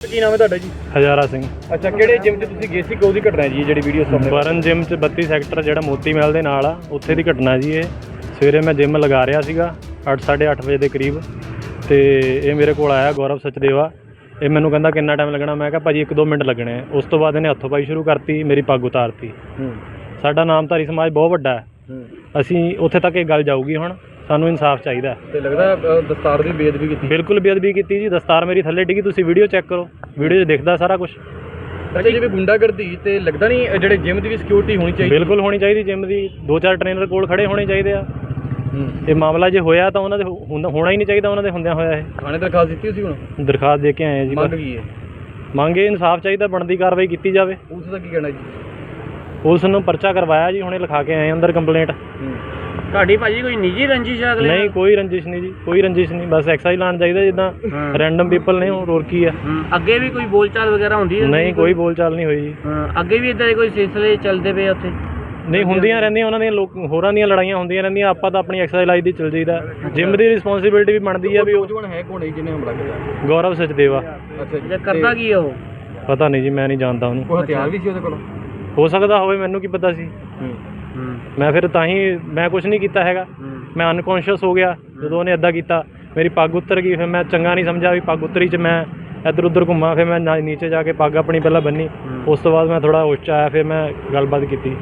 ਕੀ ਨਾਮ ਹੈ ਤੁਹਾਡਾ ਜੀ? ਹਜ਼ਾਰਾ ਸਿੰਘ। ਅੱਛਾ ਕਿਹੜੇ ਜਿਮ 'ਚ ਤੁਸੀਂ ਗਏ ਸੀ? ਕਿ ਉਹਦੀ ਘਟਨਾ ਹੈ ਜੀ ਇਹ ਜਿਹੜੀ ਵੀਡੀਓ ਸਾਹਮਣੇ? ਬਰਨ ਜਿਮ ਚ 32 ਸੈਕਟਰ ਜਿਹੜਾ ਮੋਤੀ ਮਹਿਲ ਦੇ ਨਾਲ ਆ ਉੱਥੇ ਦੀ ਘਟਨਾ ਜੀ ਇਹ। ਸਵੇਰੇ ਮੈਂ ਜਿਮ ਲਗਾ ਰਿਹਾ ਸੀਗਾ 8:30 ਵਜੇ ਦੇ ਕਰੀਬ। ਤੇ ਇਹ ਮੇਰੇ ਕੋਲ ਆਇਆ ਗੌਰਵ ਸਚਦੇਵਾ। ਇਹ ਮੈਨੂੰ ਕਹਿੰਦਾ ਕਿੰਨਾ ਟਾਈਮ ਲੱਗਣਾ? ਮੈਂ ਕਿਹਾ ਭਾਜੀ 1-2 ਮਿੰਟ ਲੱਗਣੇ ਆ। ਉਸ ਤੋਂ ਬਾਅਦ ਇਹਨੇ ਹੱਥੋਂ ਪਾਈ ਸ਼ੁਰੂ ਕਰਤੀ ਮੇਰੀ ਪੱਗ ਉਤਾਰਤੀ। ਸਾਡਾ ਨਾਮਧਾਰੀ ਸਮਾਜ ਬਹੁਤ ਵੱਡਾ ਹੂੰ। ਅਸੀਂ ਉੱਥੇ ਤੱਕ ਇਹ ਗੱਲ ਜਾਊਗੀ ਹੁਣ। ਸਾਨੂੰ ਇਨਸਾਫ ਚਾਹੀਦਾ। ਤੇ ਲੱਗਦਾ ਅ, ਦਸਤਾਰ ਦੀ ਬੇਅਦਬੀ ਕੀਤੀ। ਬਿਲਕੁਲ ਬੇਅਦਬੀ ਕੀਤੀ ਜੀ ਦਸਤਾਰ ਮੇਰੀ ਥੱਲੇ ਡਿੱਗੀ ਤੁਸੀਂ ਵੀਡੀਓ ਚੈੱਕ ਕਰੋ। ਵੀਡੀਓ 'ਚ ਦਿਖਦਾ ਸਾਰਾ ਕੁਝ ਅੱਛਾ ਜਿਵੇਂ ਗੁੰਡਾਗਰਦੀ ਤੇ ਲੱਗਦਾ ਨਹੀਂ ਅ, ਜਿਹੜੇ ਜਿਮ ਦੀ ਵੀ ਸਿਕਿਉਰਿਟੀ ਹੋਣੀ ਚਾਹੀਦੀ। ਬਿਲਕੁਲ ਹੋਣੀ ਚਾਹੀਦੀ ਜਿਮ ਦੀ ਦੋ ਚਾਰ ਟ੍ਰੇਨਰ ਕੋਲ ਖੜੇ ਹੋਣੇ ਚਾਹੀਦੇ ਆ। ਹੂੰ। ਇਹ ਮਾਮਲਾ ਜੇ ਹੋਇਆ ਤਾਂ ਉਹਨਾਂ ਦੇ ਹੋ- ਹੁੰਦਾ- ਹੋਣਾ ਹੀ ਨਹੀਂ ਚਾਹੀਦਾ ਉਹਨਾਂ ਦੇ ਹੁੰਦਿਆਂ ਹੋਇਆ ਇਹ। ਥਾਣੇ ਦਰਖਾਸਤ ਦਿੱਤੀ ਸੀ ਹੁਣ? ਦਰਖਾਸਤ ਦੇ ਕੇ ਆਏ ਆ ਜੀ ਮੰਗ ਬਸ। ਹੈ? ਮੰਗੇ ਇਨਸਾਫ ਚਾਹੀਦਾ ਬਣਦੀ ਕਾਰਵਾਈ ਕੀਤੀ ਜਾਵੇ। ਉਸ ਦਾ ਕੀ ਕਹਿਣਾ ਜੀ? ਪੁਲਿਸ ਨੂੰ ਪਰਚਾ ਕਰਵਾਇਆ ਜੀ ਹੁਣੇ ਲਿਖਾ ਕੇ ਆਏ ਅੰਦਰ ਕੰਪਲੇਂਟ ਹੂੰ। ਤੁਹਾਡੀ ਭਾਜੀ ਕੋਈ ਨਿੱਜੀ ਰੰਜਿਸ਼ ਹੈ ਅਗਲੇ ਨਹੀਂ ਕੋਈ ਰੰਜਿਸ਼ ਨਹੀਂ ਜੀ ਕੋਈ ਰੰਜਿਸ਼ ਨਹੀਂ ਬਸ ਐਕਸਾਈਜ਼ ਲਾਣ ਚਾਹੀਦਾ ਜਿੱਦਾਂ ਹਾਂ। ਰੈਂਡਮ ਪੀਪਲ ਨੇ ਹੋਰ ਹੋਰ ਕੀ ਆ। ਹੂੰ, ਅੱਗੇ ਵੀ ਕੋਈ ਬੋਲਚਾਲ ਵਗੈਰਾ ਹੁੰਦੀ ਹੈ ਨਹੀਂ ਕੋਈ ਬੋਲਚਾਲ ਨਹੀਂ ਹੋਈ ਜੀ। ਹਾਂ, ਅੱਗੇ ਵੀ ਇਦਾਂ ਦੇ ਕੋਈ ਸਿਲਸਿਲੇ ਚੱਲਦੇ ਪਏ ਉੱਥੇ? ਨਹੀਂ ਹੁੰਦੀਆਂ ਰਹਿੰਦੀਆਂ ਉਹਨਾਂ ਦੀਆਂ ਲੋਕ ਹੋਰਾਂ ਦੀਆਂ ਲੜਾਈਆਂ ਹੁੰਦੀਆਂ ਰਹਿੰਦੀਆਂ ਆਪਾਂ ਤਾਂ ਆਪਣੀ ਐਕਸਾਈਜ਼ ਲਾਈਫ ਦੀ ਚੱਲ ਜਾਈਦਾ। ਜਿਮ ਦੀ ਰਿਸਪੌਂਸਿਬਿਲਟੀ ਵੀ ਬਣਦੀ ਆ ਵੀ ਉਹ ਨੌਜਵਾਨ ਹੈ ਕੋਣ ਹੈ ਜਿਹਨੇ ਹਮਲਾ ਕੀਤਾ? ਗੌਰਵ ਸਚਦੇਵਾ। ਅੱਛਾ ਜੀ ਜੇ ਕਰਦਾ ਕੀ ਉਹ? ਪਤਾ ਨਹੀਂ ਜੀ ਮੈਂ ਨਹੀਂ ਜਾਣਦਾ ਉਹਨੂੰ। ਕੋਈ ਹਥਿਆਰ ਵੀ ਸੀ ਉਹਦੇ ਕੋਲ? ਹੋ ਸਕਦਾ ਹੋਵੇ ਮੈਨੂੰ ਕੀ ਪਤਾ ਸੀ। ਮੈਂ ਫਿਰ ਤਾਂ ਹੀ ਮੈਂ ਕੁਝ ਨਹੀਂ ਕੀਤਾ ਹੈਗਾ। ਮੈਂ ਅਨਕੌਂਸ਼ੀਅਸ ਹੋ ਗਿਆ ਜਦੋਂ ਉਹਨੇ ਇਦਾਂ ਕੀਤਾ ਮੇਰੀ ਪੱਗ ਉੱਤਰ ਗਈ ਫਿਰ ਮੈਂ ਚੰਗਾ ਨਹੀਂ ਸਮਝਿਆ ਵੀ ਪੱਗ ਉਤਰੀ ਚ ਮੈਂ ਇੱਧਰ ਉੱਧਰ ਘੁੰਮਾ ਫਿਰ ਮੈਂ ਨੀਚੇ ਜਾ ਕੇ ਪੱਗ ਆਪਣੀ ਪਹਿਲਾਂ ਬੰਨੀ। ਉਸ ਤੋਂ ਬਾਅਦ ਮੈਂ ਥੋੜਾ ਹੋਸ਼ ਆਇਆ ਫਿਰ ਮੈਂ ਗੱਲਬਾਤ ਕੀਤੀ।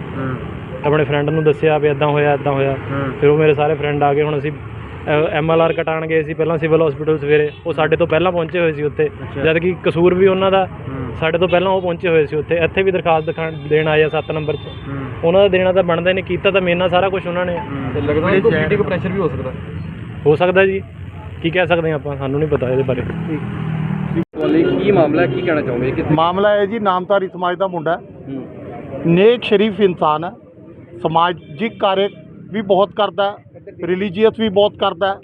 ਆਪਣੇ ਫਰੈਂਡ ਨੂੰ ਦੱਸਿਆ ਵੀ ਇਦਾਂ ਹੋਇਆ ਇਦਾਂ ਹੋਇਆ। ਫਿਰ ਉਹ ਮੇਰੇ ਸਾਰੇ ਫਰੈਂਡ ਆ ਗਏ ਹੁਣ ਅਸੀਂ ਐਮਐਲਆਰ ਕਟਾਣ ਗਏ ਸੀ ਪਹਿਲਾਂ ਸਿਵਲ ਹਸਪੀਟਲ ਸਵੇਰੇ। ਉਹ ਸਾਡੇ ਤੋਂ ਪਹਿਲਾਂ ਪਹੁੰਚੇ ਹੋਏ ਸੀ ਉੱਥੇ। ਜਦ ਕਿ ਕਸੂਰ ਵੀ ਉਹਨਾਂ ਦਾ ਸਾਡੇ ਤੋਂ ਪਹਿਲਾਂ ਉਹ ਪਹੁੰਚੇ ਹੋਏ ਸੀ ਉੱਥੇ। ਇੱਥੇ ਵੀ ਦਰਖਾਸਤ ਦੇਣ ਆਏ ਆ 7 ਨੰਬਰ 'ਚ ਉਹਨਾਂ ਦਾ ਦੇਣਾ ਤਾਂ ਬਣਦਾ ਨਹੀਂ ਕੀਤਾ ਤਾਂ ਮੇਰੇ ਨਾਲ ਸਾਰਾ ਕੁਝ ਉਹਨਾਂ ਨੇ। ਤੇ ਲੱਗਦਾ ਨਹੀਂ ਕੋਈ ਪੋਲੀਟਿਕ ਪ੍ਰੈਸ਼ਰ ਵੀ ਹੋ ਸਕਦਾ। ਹੋ ਸਕਦਾ ਜੀ। ਕੀ ਕਹਿ ਸਕਦੇ ਹਾਂ ਆਪਾਂ? ਸਾਨੂੰ ਨਹੀਂ ਪਤਾ ਇਹਦੇ ਬਾਰੇ। ਕੀ ਮਾਮਲਾ ਹੈ ਕੀ ਕਹਿਣਾ ਚਾਹੋਗੇ? ਕਿ ਮਾਮਲਾ ਹੈ ਜੀ ਨਾਮਧਾਰੀ ਸਮਾਜ ਦਾ ਮੁੰਡਾ। ਹੂੰ। ਨੇਕ ਸ਼ਰੀਫ ਇਨਸਾਨ ਹੈ। ਸਮਾਜਿਕ ਕਾਰਜ ਵੀ ਬਹੁਤ ਕਰਦਾ ਰਿਲੀਜੀਅਸ ਵੀ ਬਹੁਤ ਕਰਦਾ ਹੈ।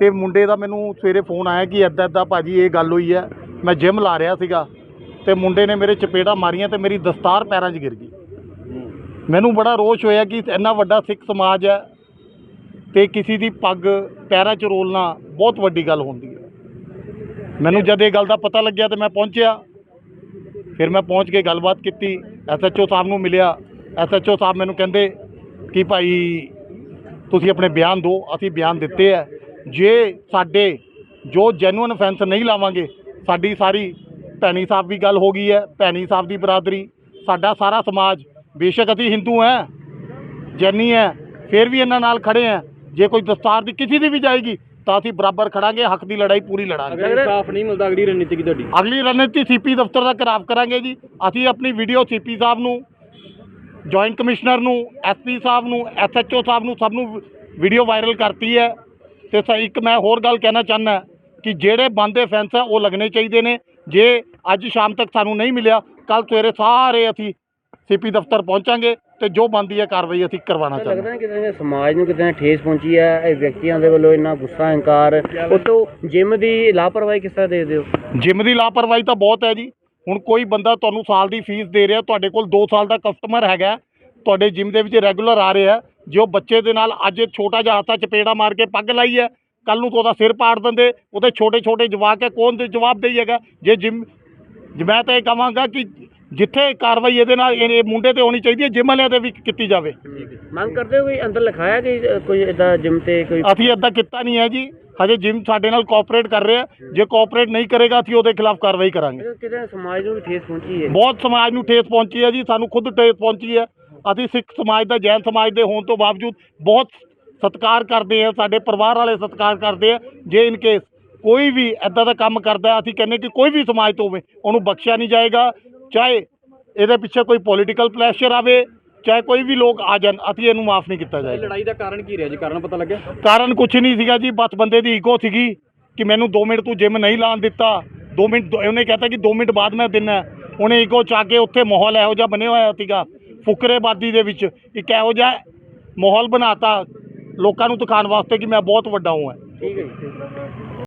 ਤੇ ਮੁੰਡੇ ਦਾ ਮੈਨੂੰ ਸਵੇਰੇ ਫੋਨ ਆਇਆ ਕਿ ਇੱਦਾਂ ਇੱਦਾਂ ਭਾਜੀ ਇਹ ਗੱਲ ਹੋਈ ਹੈ। ਮੈਂ ਜਿਮ ਲਾ ਰਿਹਾ ਸੀਗਾ। ਤੇ ਮੁੰਡੇ ਨੇ ਮੇਰੇ ਚਪੇੜਾ ਮਾਰੀਆਂ ਤੇ ਮੇਰੀ ਦਸਤਾਰ ਪੈਰਾਂ 'ਚ ਗਿਰ ਗਈ। ਮੈਨੂੰ ਬੜਾ ਰੋਸ਼ ਹੋਇਆ ਕਿ ਇੰਨਾ ਵੱਡਾ ਸਿੱਖ ਸਮਾਜ ਹੈ ਤੇ ਕਿਸੇ ਦੀ ਪੱਗ ਪੈਰਾਂ 'ਚ ਰੋਲਣਾ ਬਹੁਤ ਵੱਡੀ ਗੱਲ ਹੁੰਦੀ ਹੈ। ਮੈਨੂੰ ਜਦ ਇਹ ਗੱਲ ਦਾ ਪਤਾ ਲੱਗਿਆ ਤੇ ਮੈਂ ਪਹੁੰਚਿਆ। ਫਿਰ ਮੈਂ ਪਹੁੰਚ ਕੇ ਗੱਲਬਾਤ ਕੀਤੀ। ਐਸਐਚਓ ਸਾਹਿਬ ਨੂੰ ਮਿਲਿਆ। ਐਸਐਚਓ ਸਾਹਿਬ ਮੈਨੂੰ ਕਹਿੰਦੇ ਕਿ ਭਾਈ ਤੁਸੀਂ ਆਪਣੇ ਬਿਆਨ ਦਿਓ, ਅਸੀਂ ਬਿਆਨ ਦਿੱਤੇ ਹੈ। ਜੇ ਸਾਡੇ ਜੋ ਜੈਨੂਇਨ ਫੈਂਸ ਨਹੀਂ ਲਾਵਾਂਗੇ, ਸਾਡੀ ਸਾਰੀ ਭੈਣੀ ਸਾਹਿਬ ਦੀ ਗੱਲ ਹੋ ਗਈ ਹੈ, ਭੈਣੀ ਸਾਹਿਬ ਦੀ ਬਰਾਦਰੀ, ਸਾਡਾ ਸਾਰਾ ਸਮਾਜ ਬੇਸ਼ੱਕ ਅਸੀਂ ਹਿੰਦੂ ਹੈ ਜੈਨੀ ਹੈ ਫਿਰ ਵੀ ਇਹਨਾਂ ਨਾਲ ਖੜੇ ਹੈ ਜੇ ਕੋਈ ਦਸਤਾਰ ਦੀ ਕਿਸੇ ਦੀ ਵੀ ਜਾਏਗੀ ਤਾਂ ਅਸੀਂ ਬਰਾਬਰ ਖੜਾਂਗੇ ਹੱਕ ਦੀ ਲੜਾਈ ਪੂਰੀ ਲੜਾਂਗੇ। ਅਗਰ ਇਨਸਾਫ ਨਹੀਂ ਮਿਲਦਾ ਅਗਲੀ ਰਣਨੀਤੀ ਕੀ ਤੁਹਾਡੀ? ਅਗਲੀ ਰਣਨੀਤੀ ਸੀਪੀ ਦਫ਼ਤਰ ਦਾ ਖਰਾਬ ਕਰਾਂਗੇ ਜੀ। ਅਸੀਂ ਆਪਣੀ ਵੀਡੀਓ ਸੀਪੀ ਸਾਹਿਬ ਨੂੰ ਜੁਆਇੰਟ ਕਮਿਸ਼ਨਰ ਨੂੰ ਐਸਪੀ ਸਾਹਿਬ ਨੂੰ ਐਸਐਚਓ ਸਾਹਿਬ ਨੂੰ ਸਭ ਨੂੰ ਵੀਡੀਓ ਵਾਇਰਲ ਕਰਤੀ ਹੈ। ਤੇ ਸ ਇੱਕ ਮੈਂ ਹੋਰ ਗੱਲ ਕਹਿਣਾ ਚਾਹੁੰਦਾ ਕਿ ਜਿਹੜੇ ਬੰਦੇ ਫੈਂਸ ਆ ਉਹ ਲੱਗਣੇ ਚਾਹੀਦੇ ਨੇ। ਜੇ ਅੱਜ ਸ਼ਾਮ ਤੱਕ ਸਾਨੂੰ ਨਹੀਂ ਮਿਲਿਆ ਕੱਲ ਸਵੇਰੇ ਸਾਰੇ ਅਸੀਂ ਸੀਪੀ ਦਫ਼ਤਰ ਪਹੁੰਚਾਂਗੇ ਤੇ ਜੋ ਬੰਦੀ ਹੈ ਕਾਰਵਾਈ ਅਸੀਂ ਕਰਵਾਉਣਾ ਚਾਹੁੰਦੇ ਲੱਗਦਾ ਕਿਤੇ ਨਾ ਸਮਾਜ ਨੂੰ ਕਿਤੇ ਨਾ ਠੇਸ ਪਹੁੰਚੀ ਹੈ ਇਹ ਵਿਅਕਤੀਆਂ ਦੇ ਵੱਲੋਂ ਇੰਨਾ ਗੁੱਸਾ ਹੰਕਾਰ ਉਤੋਂ ਜਿਮ ਦੀ ਲਾਪਰਵਾਹੀ ਕਿਸ ਤਰ੍ਹਾਂ ਦੇਖਦੇ ਹੋ ਜਿਮ ਦੀ ਲਾਪਰਵਾਹੀ ਤਾਂ ਬਹੁਤ ਹੈ ਜੀ। ਹੁਣ ਕੋਈ ਬੰਦਾ ਤੁਹਾਨੂੰ ਸਾਲ ਦੀ ਫੀਸ ਦੇ ਰਿਹਾ ਤੁਹਾਡੇ ਕੋਲ 2 ਸਾਲ ਦਾ ਕਸਟਮਰ ਹੈਗਾ ਤੁਹਾਡੇ ਜਿਮ ਦੇ ਵਿੱਚ ਰੈਗੂਲਰ ਆ ਰਿਹਾ ਜੋ ਬੱਚੇ ਦੇ ਨਾਲ ਅੱਜ ਛੋਟਾ ਜਿਹਾ ਹੱਥਾ ਚਪੇੜਾ ਮਾਰ ਕੇ ਪੱਗ ਲਾਈ ਹੈ ਕੱਲ ਨੂੰ ਤਾਂ ਉਹਦਾ ਸਿਰ ਪਾੜ ਦਿੰਦੇ ਉਹਦੇ ਛੋਟੇ ਛੋਟੇ ਜਵਾਕ ਹੈ ਕੌਣ ਦੇ ਜਵਾਬ ਦੇਈਏਗਾ ਜੇ ਜਿਮ ਮੈਂ ਤਾਂ ਇਹ ਕਹਾਂਗਾ ਕਿ ਜਿੱਥੇ ਕਾਰਵਾਈ ਇਹਦੇ ਨਾਲ ਇਹ ਮੁੰਡੇ ਤੇ ਹੋਣੀ ਚਾਹੀਦੀ ਹੈ ਜਿਮ ਵਾਲਿਆਂ ਤੇ ਵੀ ਕੀਤੀ ਜਾਵੇ। ਮੰਗ ਕਰਦੇ ਹੋ ਕੋਈ ਅੰਦਰ ਲਿਖਾਇਆ ਕਿ ਅ, ਕੋਈ ਇਦਾਂ ਜਿਮ ਤੇ ਕੋਈ ਅਸੀਂ ਇੱਦਾਂ ਕੀਤਾ ਨਹੀਂ ਹੈ ਜੀ। ਹਜੇ ਜਿਮ ਸਾਡੇ ਨਾਲ ਕੋਆਪਰੇਟ ਕਰ ਰਿਹਾ ਜੇ ਕੋਆਪਰੇਟ ਨਹੀਂ ਕਰੇਗਾ ਅਸੀਂ ਉਹਦੇ ਖਿਲਾਫ ਕਾਰਵਾਈ ਕਰਾਂਗੇ। ਕਿਤੇ ਸਮਾਜ ਨੂੰ ਵੀ ਠੇਸ ਪਹੁੰਚੀ ਹੈ। ਬਹੁਤ ਸਮਾਜ ਨੂੰ ਠੇਸ ਪਹੁੰਚੀ ਹੈ ਜੀ। ਸਾਨੂੰ ਖੁਦ ਠੇਸ ਪਹੁੰਚੀ ਹੈ। ਅਸੀਂ ਸਿੱਖ ਸਮਾਜ ਦਾ ਜੈਨ ਸਮਾਜ ਦੇ ਹੋਣ ਤੋਂ ਬਾਵਜੂਦ ਬਹੁਤ ਸਤਿਕਾਰ ਕਰਦੇ ਆ ਸਾਡੇ ਪਰਿਵਾਰ ਵਾਲੇ ਸਤਿਕਾਰ ਕਰਦੇ ਆ ਜੇ ਇਨ ਕੇਸ ਕੋਈ ਵੀ ਐਦਾਂ ਦਾ ਕੰਮ ਕਰਦਾ ਹੈ, ਅਸੀਂ ਕਹਿੰਦੇ ਕਿ ਕੋਈ ਵੀ ਸਮਾਜ ਤੋਂ ਹੋਵੇ ਉਹਨੂੰ ਬਖਸ਼ਿਆ ਨਹੀਂ ਜਾਏਗਾ। ਚਾਹੇ ਇਹਦੇ ਪਿੱਛੇ ਕੋਈ ਪੋਲੀਟੀਕਲ ਪ੍ਰੈਸ਼ਰ ਆਵੇ ਚਾਹੇ ਕੋਈ ਵੀ ਲੋਕ ਆ ਜਾਣ ਅਸੀਂ ਇਹਨੂੰ ਮਾਫ ਨਹੀਂ ਕੀਤਾ ਇਹ ਜਾਏਗਾ। ਲੜਾਈ ਦਾ ਕਾਰਨ ਕੀ ਰਿਹਾ ਜੀ? ਕਾਰਨ ਪਤਾ ਲੱਗਿਆ? ਕਾਰਨ ਕੁਛ ਨਹੀਂ ਸੀਗਾ ਜੀ ਬਸ ਬੰਦੇ ਦੀ ਈਗੋ ਸੀਗੀ ਕਿ ਮੈਨੂੰ 2 ਮਿੰਟ ਤੂੰ ਜਿਮ ਨਹੀਂ ਲਾਣ ਦਿੱਤਾ। 2 ਮਿੰਟ ਉਹਨੇ ਕਹਤਾ ਕਿ 2 ਮਿੰਟ ਬਾਅਦ ਮੈਂ ਦਿਨਾ। ਉਹਨੇ ਈਗੋ ਚਾ ਕੇ ਉੱਥੇ ਮਾਹੌਲ ਇਹੋ ਜਿਹਾ ਬਣਿਆ ਹੋਇਆ ਸੀਗਾ ਫੁਕਰੇਬਾਦੀ ਦੇ ਵਿੱਚ। ਇੱਕ ਇਹੋ ਜਿਹਾ ਮਾਹੌਲ ਬਣਾਤਾ ਲੋਕਾਂ ਨੂੰ ਦਿਖਾਉਣ ਵਾਸਤੇ ਕਿ ਮੈਂ ਬਹੁਤ ਵੱਡਾ ਹਾਂ। ਠੀਕ ਹੈ ਜੀ